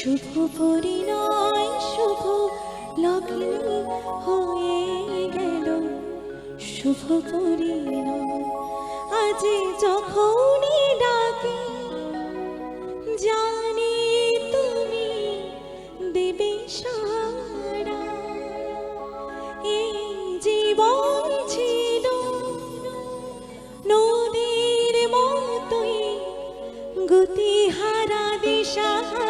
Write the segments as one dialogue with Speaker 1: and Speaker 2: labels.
Speaker 1: শুভ পরিণয় শুভ লগ্নি হয়ে গেল। শুভ পরিণয় আজ যখনই ডাকি, জানি তুমি দেবে সারা। এই জীবন ছিল নদীর মতোই, গতিহারা দিশাহারা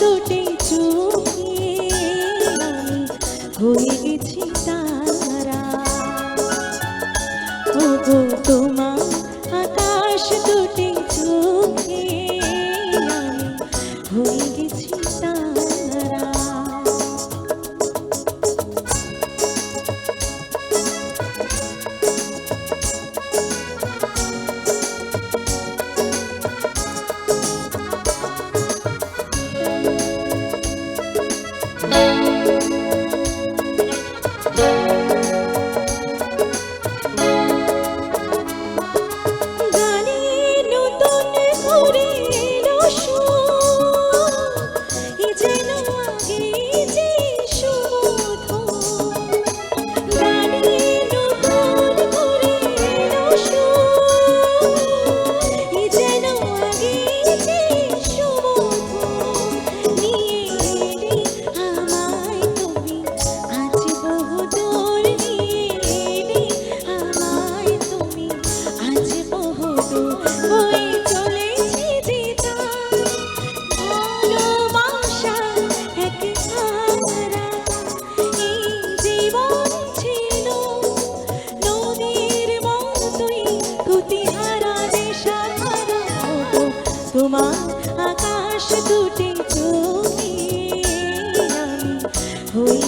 Speaker 1: দুটি চোখে আমি হয়ে গেছি তারা ওগো তোমার আকাশ দুটি চোখে আমি হয়ে গেছি তারা দুটি চোখে আমি হয়ে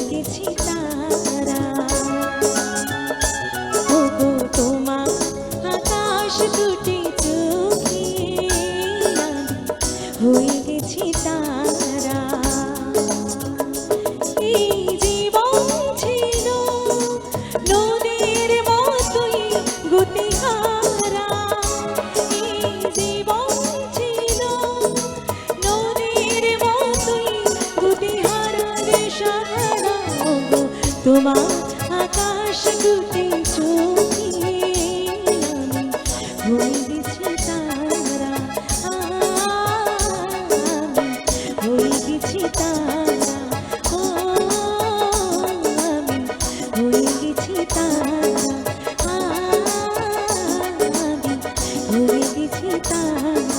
Speaker 1: তোমার আকাশ দুটি চোখে হয়ে গেছি তারা হয়ে গেছি তারা হয়ে গেছি তারা